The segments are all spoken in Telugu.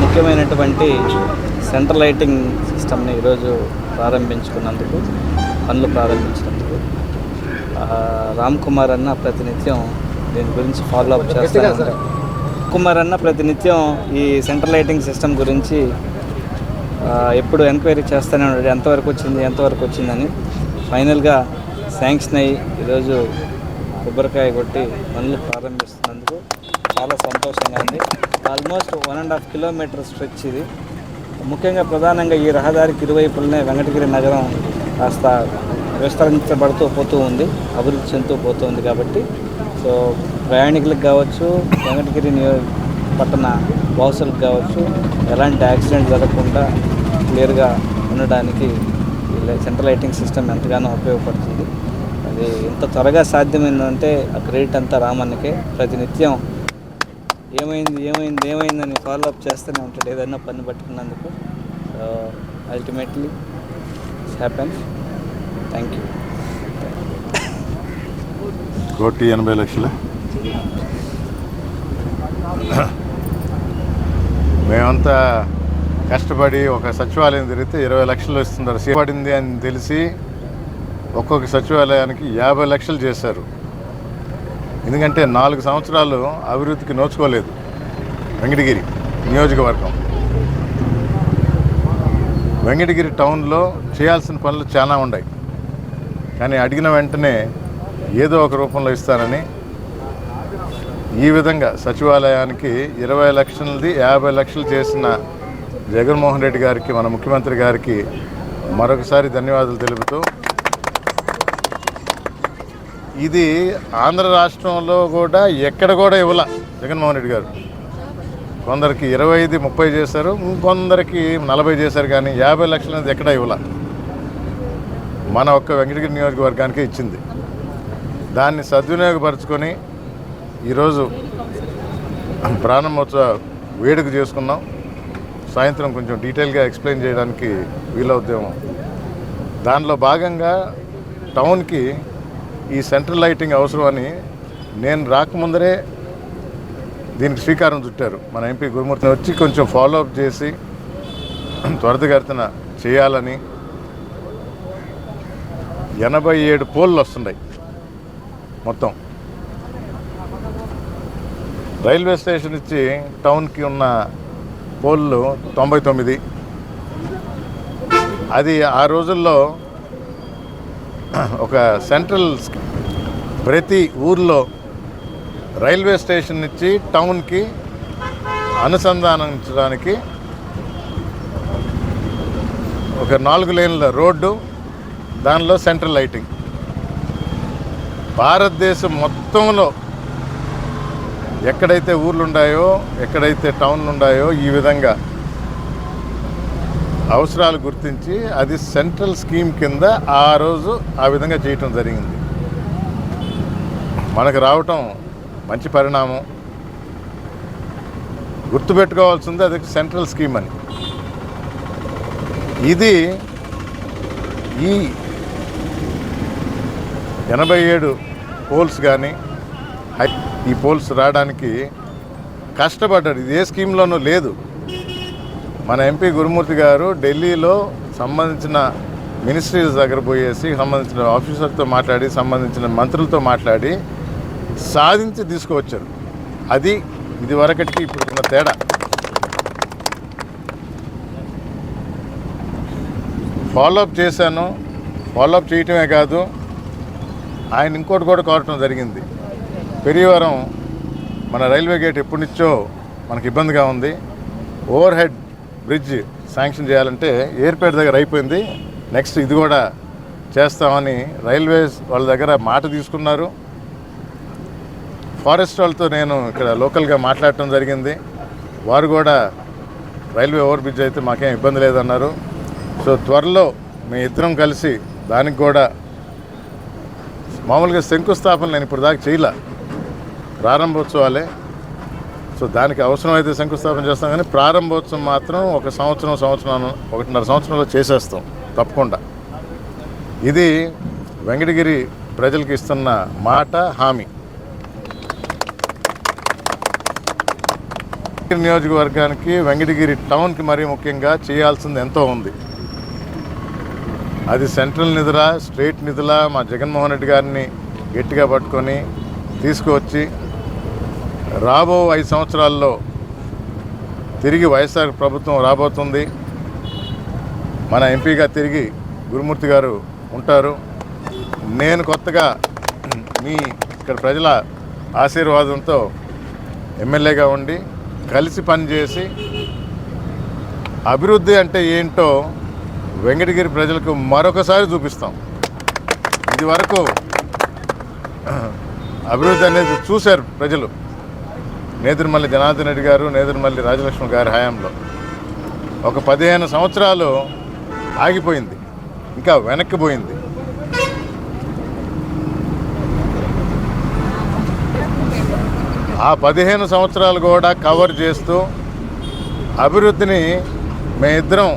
ముఖ్యమైనటువంటి సెంట్రల్ లైటింగ్ సిస్టమ్ని ఈరోజు ప్రారంభించుకున్నందుకు పనులు ప్రారంభించినందుకు రామ్ కుమార్ అన్న ప్రతినిత్యం దీని గురించి ఫాలో అప్ చేస్తారు కుమార్ అన్న ప్రతినిత్యం ఈ సెంట్రల్ లైటింగ్ సిస్టమ్ గురించి ఎప్పుడు ఎంక్వైరీ చేస్తూనే ఉన్నాడు ఎంతవరకు వచ్చింది ఎంతవరకు వచ్చిందని. ఫైనల్గా శాంక్షన్ అయ్యి ఈరోజు కొబ్బరికాయ కొట్టి పనులు ప్రారంభిస్తున్నందుకు చాలా సంతోషంగా ఉంది. Almost one and half kilometre stretch ఇది. ముఖ్యంగా ప్రధానంగా ఈ రహదారికి ఇరువైపులనే వెంకటగిరి నగరం కాస్త విస్తరించబడుతూ పోతూ ఉంది. అభివృద్ధి చెందుతూ పోతూ ఉంది కాబట్టి. సో ప్రయాణికులకు కావచ్చు వెంకటగిరి నియో పట్టణ వాసులకు కావచ్చు ఎలాంటి యాక్సిడెంట్ జరగకుండా క్లియర్గా ఉండడానికి సెంట్రల్ లైటింగ్ సిస్టమ్ ఎంతగానో ఉపయోగపడుతుంది. అది ఎంత త్వరగా సాధ్యమైందంటే ఆ క్రెడిట్ అంతా రామన్నకే ప్రతినిత్యం ఏమైంది ఏమైంది ఏమైందని ఫాలో అప్ చేస్తూనే ఉంటాడు ఏదైనా పని పట్టుకున్నందుకు. So ultimately happen thank you కోటి ఎనభై లక్షలు? మేమంతా కష్టపడి ఒక సచివాలయం తిరిగితే ఇరవై లక్షలు వస్తున్నారు సేపడింది అని తెలిసి ఒక్కొక్క సచివాలయానికి యాభై లక్షలు చేశారు. ఎందుకంటే నాలుగు సంవత్సరాలు అభివృద్ధికి నోచుకోలేదు వెంకటగిరి నియోజకవర్గం. వెంకటగిరి టౌన్లో చేయాల్సిన పనులు చాలా ఉన్నాయి. కానీ అడిగిన వెంటనే ఏదో ఒక రూపంలో ఇస్తానని ఈ విధంగా సచివాలయానికి ఇరవై లక్షలది యాభై లక్షలు చేసిన జగన్మోహన్ రెడ్డి గారికి మన ముఖ్యమంత్రి గారికి మరొకసారి ధన్యవాదాలు తెలుపుతూ ఇది ఆంధ్ర రాష్ట్రంలో కూడా ఎక్కడ కూడా ఇవ్వాల జగన్మోహన్ రెడ్డి గారు. కొందరికి ఇరవై ఐదు ముప్పై చేశారు ఇంకొందరికి నలభై చేశారు కానీ యాభై లక్షలు అనేది ఎక్కడ ఇవ్వాల. మన ఒక్క వెంకటగిరి నియోజకవర్గానికి ఇచ్చింది. దాన్ని సద్వినియోగపరుచుకొని ఈరోజు ప్రారంభోత్సవ వేడుక చేసుకున్నాం సాయంత్రం కొంచెం డీటెయిల్గా ఎక్స్ప్లెయిన్ చేయడానికి వీలవుద్దేమో. దానిలో భాగంగా టౌన్కి ఈ సెంట్రల్ లైటింగ్ అవసరం అని నేను రాకముందరే దీనికి శ్రీకారం చుట్టారు. మన ఎంపీ గురుమూర్తిని వచ్చి కొంచెం ఫాలో అప్ చేసి త్వరితగతిన చేయాలని ఎనభై ఏడు పోల్లు వస్తున్నాయి మొత్తం. రైల్వే స్టేషన్ ఇచ్చి టౌన్కి ఉన్న పోల్లు తొంభై తొమ్మిది. అది ఆ రోజుల్లో ఒక సెంట్రల్ ప్రతి ఊర్లో రైల్వే స్టేషన్ నుంచి టౌన్కి అనుసంధానించడానికి ఒక నాలుగు లేన్ల రోడ్డు దానిలో సెంట్రల్ లైటింగ్. భారతదేశం మొత్తంలో ఎక్కడైతే ఊర్లు ఉన్నాయో ఎక్కడైతే టౌన్లు ఉన్నాయో ఈ విధంగా అవసరాలు గుర్తించి అది సెంట్రల్ స్కీమ్ కింద ఆ రోజు ఆ విధంగా చేయటం జరిగింది. మనకు రావటం మంచి పరిణామం. గుర్తుపెట్టుకోవాల్సింది అది సెంట్రల్ స్కీమ్ అని. ఇది ఈ ఎనభై ఏడు పోల్స్ కానీ ఈ పోల్స్ రావడానికి కష్టపడ్డాడు. ఇది ఏ స్కీమ్లోనూ లేదు. మన ఎంపీ గురుమూర్తి గారు ఢిల్లీలో సంబంధించిన మినిస్ట్రీస్ దగ్గర పోయేసి సంబంధించిన ఆఫీసర్తో మాట్లాడి సంబంధించిన మంత్రులతో మాట్లాడి సాధించి తీసుకువచ్చారు. అది ఇది వరకటికి ఇప్పుడున్న తేడా. ఫాలోఅప్ చేశాను. ఫాలోఅప్ చేయటమే కాదు ఆయన ఇంకోటి కూడా కోరటం జరిగింది. పెరివారం మన రైల్వే గేట్ ఎప్పటి నుంచో మనకి ఇబ్బందిగా ఉంది. ఓవర్ హెడ్ బ్రిడ్జ్ శాంక్షన్ చేయాలంటే ఎయిర్పేట దగ్గర అయిపోయింది. నెక్స్ట్ ఇది కూడా చేస్తామని రైల్వేస్ వాళ్ళ దగ్గర మాట తీసుకున్నారు. ఫారెస్ట్ వాళ్ళతో నేను ఇక్కడ లోకల్గా మాట్లాడటం జరిగింది. వారు కూడా రైల్వే ఓవర్ బ్రిడ్జ్ అయితే మాకేం ఇబ్బంది లేదన్నారు. సో త్వరలో మీ ఇద్దరం కలిసి దానికి కూడా మామూలుగా శంకుస్థాపన నేను ఇప్పుడు దాకా చేయలే. ప్రారంభోత్సవాలే. సో దానికి అవసరమైతే శంకుస్థాపన చేస్తాం కానీ ప్రారంభోత్సవం మాత్రం ఒక సంవత్సరం సంవత్సరం ఒకటిన్నర సంవత్సరంలో చేసేస్తాం తప్పకుండా. ఇది వెంకటగిరి ప్రజలకు ఇస్తున్న మాట హామీ. నియోజకవర్గానికి వెంకటగిరి టౌన్కి మరీ ముఖ్యంగా చేయాల్సింది ఎంతో ఉంది. అది సెంట్రల్ నిధుల స్టేట్ నిధుల మా జగన్మోహన్ రెడ్డి గారిని గట్టిగా పట్టుకొని తీసుకువచ్చి రాబో ఐదు సంవత్సరాల్లో తిరిగి వైఎస్ఆర్ ప్రభుత్వం రాబోతుంది. మన ఎంపీగా తిరిగి గురుమూర్తి గారు ఉంటారు. నేను కొత్తగా మీ ఇక్కడ ప్రజల ఆశీర్వాదంతో ఎమ్మెల్యేగా ఉండి కలిసి పనిచేసి అభివృద్ధి అంటే ఏంటో వెంకటగిరి ప్రజలకు మరొకసారి చూపిస్తాం. ఇది వరకు అభివృద్ధి అనేది చూశారు ప్రజలు. నేదురుమల్లి జనార్దన్ రెడ్డి గారు నేదురుమల్లి రాజలక్ష్మి గారి హయాంలో. ఒక పదిహేను సంవత్సరాలు ఆగిపోయింది. ఇంకా వెనక్కిపోయింది ఆ పదిహేను సంవత్సరాలు కూడా కవర్ చేస్తూ అభివృద్ధిని మేమిద్దరం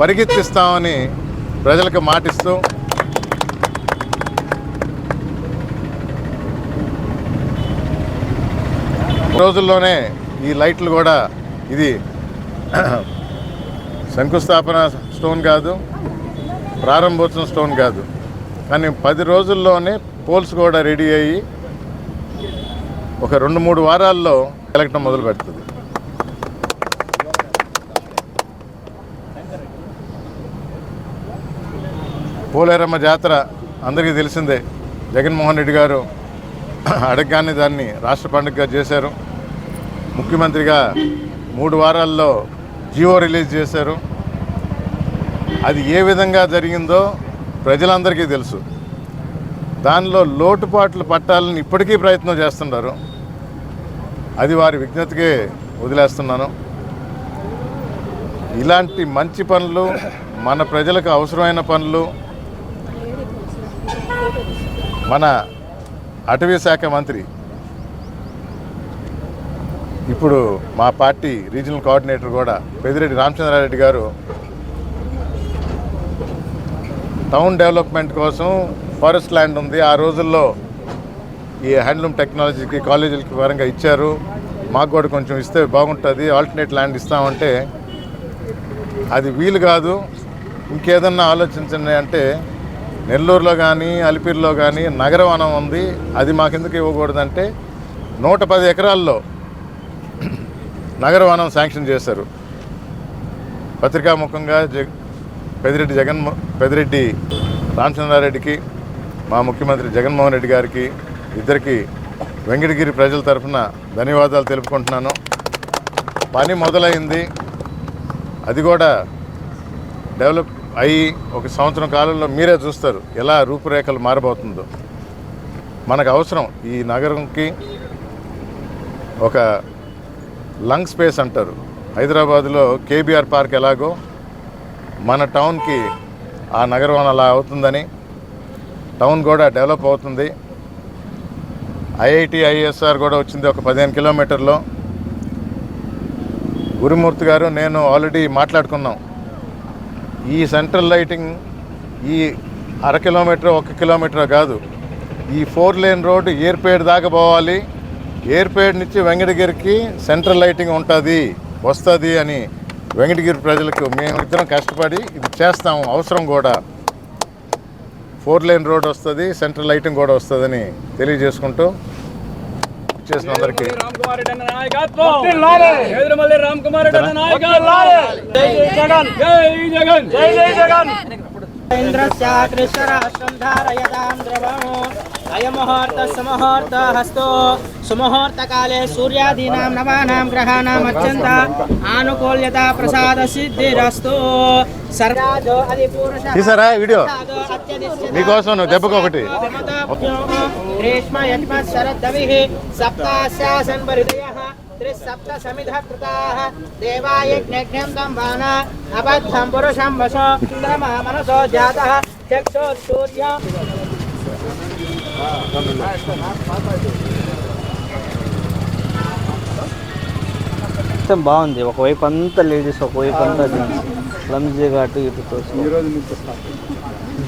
పరిగెత్తిస్తామని ప్రజలకు మాటిస్తూ రోజుల్లోనే ఈ లైట్లు కూడా ఇది శంకుస్థాపన స్టోన్ కాదు ప్రారంభోత్సవం స్టోన్ కాదు. కానీ పది రోజుల్లోనే పోల్స్ కూడా రెడీ అయ్యి ఒక రెండు మూడు వారాల్లో ఎలక్టం మొదలు పెడుతుంది. పోలేరమ్మ జాతర అందరికీ తెలిసిందే. జగన్మోహన్ రెడ్డి గారు అడగగానే దాన్ని రాష్ట్ర పండుగగా చేశారు. ముఖ్యమంత్రిగా మూడు వారాల్లో జియో రిలీజ్ చేశారు. అది ఏ విధంగా జరిగిందో ప్రజలందరికీ తెలుసు. దానిలో లోటుపాట్లు పట్టాలని ఇప్పటికీ ప్రయత్నం చేస్తున్నారు అది వారి విజ్ఞతకే వదిలేస్తున్నాను. ఇలాంటి మంచి పనులు మన ప్రజలకు అవసరమైన పనులు మన అటవీ శాఖ మంత్రి ఇప్పుడు మా పార్టీ రీజనల్ కోఆర్డినేటర్ కూడా పెదిరెడ్డి రామచంద్రారెడ్డి గారు టౌన్ డెవలప్మెంట్ కోసం ఫారెస్ట్ ల్యాండ్ ఉంది. ఆ రోజుల్లో ఈ హ్యాండ్లూమ్ టెక్నాలజీకి కాలేజీలకి పరంగా ఇచ్చారు. మాకు కూడా కొంచెం ఇస్తే బాగుంటుంది. ఆల్టర్నేట్ ల్యాండ్ ఇస్తామంటే అది వీలు కాదు. ఇంకేదన్నా ఆలోచించండి అంటే నెల్లూరులో కానీ అలిపిరిలో కానీ నగరవనం ఉంది. అది మాకెందుకు ఇవ్వకూడదంటే నూట పది ఎకరాల్లో నగరవనం శాంక్షన్ చేశారు. పత్రికాముఖంగా జగ పెదిరెడ్డి జగన్ పెదిరెడ్డి రామచంద్రారెడ్డికి మా ముఖ్యమంత్రి జగన్మోహన్ రెడ్డి గారికి ఇద్దరికి వెంకటగిరి ప్రజల తరఫున ధన్యవాదాలు తెలుపుకుంటున్నాను. పని మొదలైంది. అది కూడా డెవలప్ అయ్యి ఒక సంవత్సరం కాలంలో మీరే చూస్తారు ఎలా రూపురేఖలు మారబోతుందో. మనకు అవసరం ఈ నగరంకి ఒక లంగ్ స్పేస్ అంటారు. హైదరాబాద్లో కేబీఆర్ పార్క్ ఎలాగో మన టౌన్కి ఆ నగరం అలా అవుతుందని టౌన్ కూడా డెవలప్ అవుతుంది. ఐఐటి ఐఎస్ఆర్ కూడా వచ్చింది ఒక పదిహేను కిలోమీటర్లో. గురుమూర్తి గారు నేను ఆల్రెడీ మాట్లాడుకున్నాం. ఈ సెంట్రల్ లైటింగ్ ఈ అర కిలోమీటర్ ఒక కిలోమీటర్ కాదు. ఈ ఫోర్ లేన్ రోడ్డు ఏర్పేడ్ దాకా పోవాలి. ఏర్పేడ్ నుంచి వెంకటగిరికి సెంట్రల్ లైటింగ్ ఉంటుంది వస్తుంది అని వెంకటగిరి ప్రజలకు మేమిద్దరం కష్టపడి ఇది చేస్తాము అవసరం కూడా. ఫోర్ లేన్ రోడ్ వస్తుంది సెంట్రల్ లైటింగ్ కూడా వస్తుందని తెలియజేసుకుంటూ చేసిన అందరికీ. రామ్ కుమార్ రెడ్డి అన్న నాయకత్వం! ఎదురుమల్లి రామ్ కుమార్ రెడ్డి అన్న నాయకత్వం జై జగన్! జై జగన్! జై జై జగన్! ఇంద్రస్య కృష్ణరాష్ట్రం ధారయతాం ద్రవము అయముహూర్త హస్తో సుముహూర్తకాలే సూర్యాదీనాం నవానాం గ్రహాణాం అత్యంత ఆనుకూల్యత ప్రసాద సిద్ధిరస్తు సర్వాజో అది పురుష తీసారా వీడియో మీకోసం నువ్వు దెబ్బకు ఒకటి. గ్రీష్మ యజ్మ శరద్దవిః సప్తాశాసన్ పరిదయః త్రిసప్త సమిధ కృతాః దేవాయజ్ఞజ్ఞం తం వాన అబద్ధం పురుషం వశో ఇంద్రమ మనసో జాతః చక్షో సూర్య మొత్తం బాగుంది ఒకవైపు అంతా లేడీస్ ఒకవైపు అంతా జెంట్స్ క్లమ్జీగా అటు ఇటు తోసి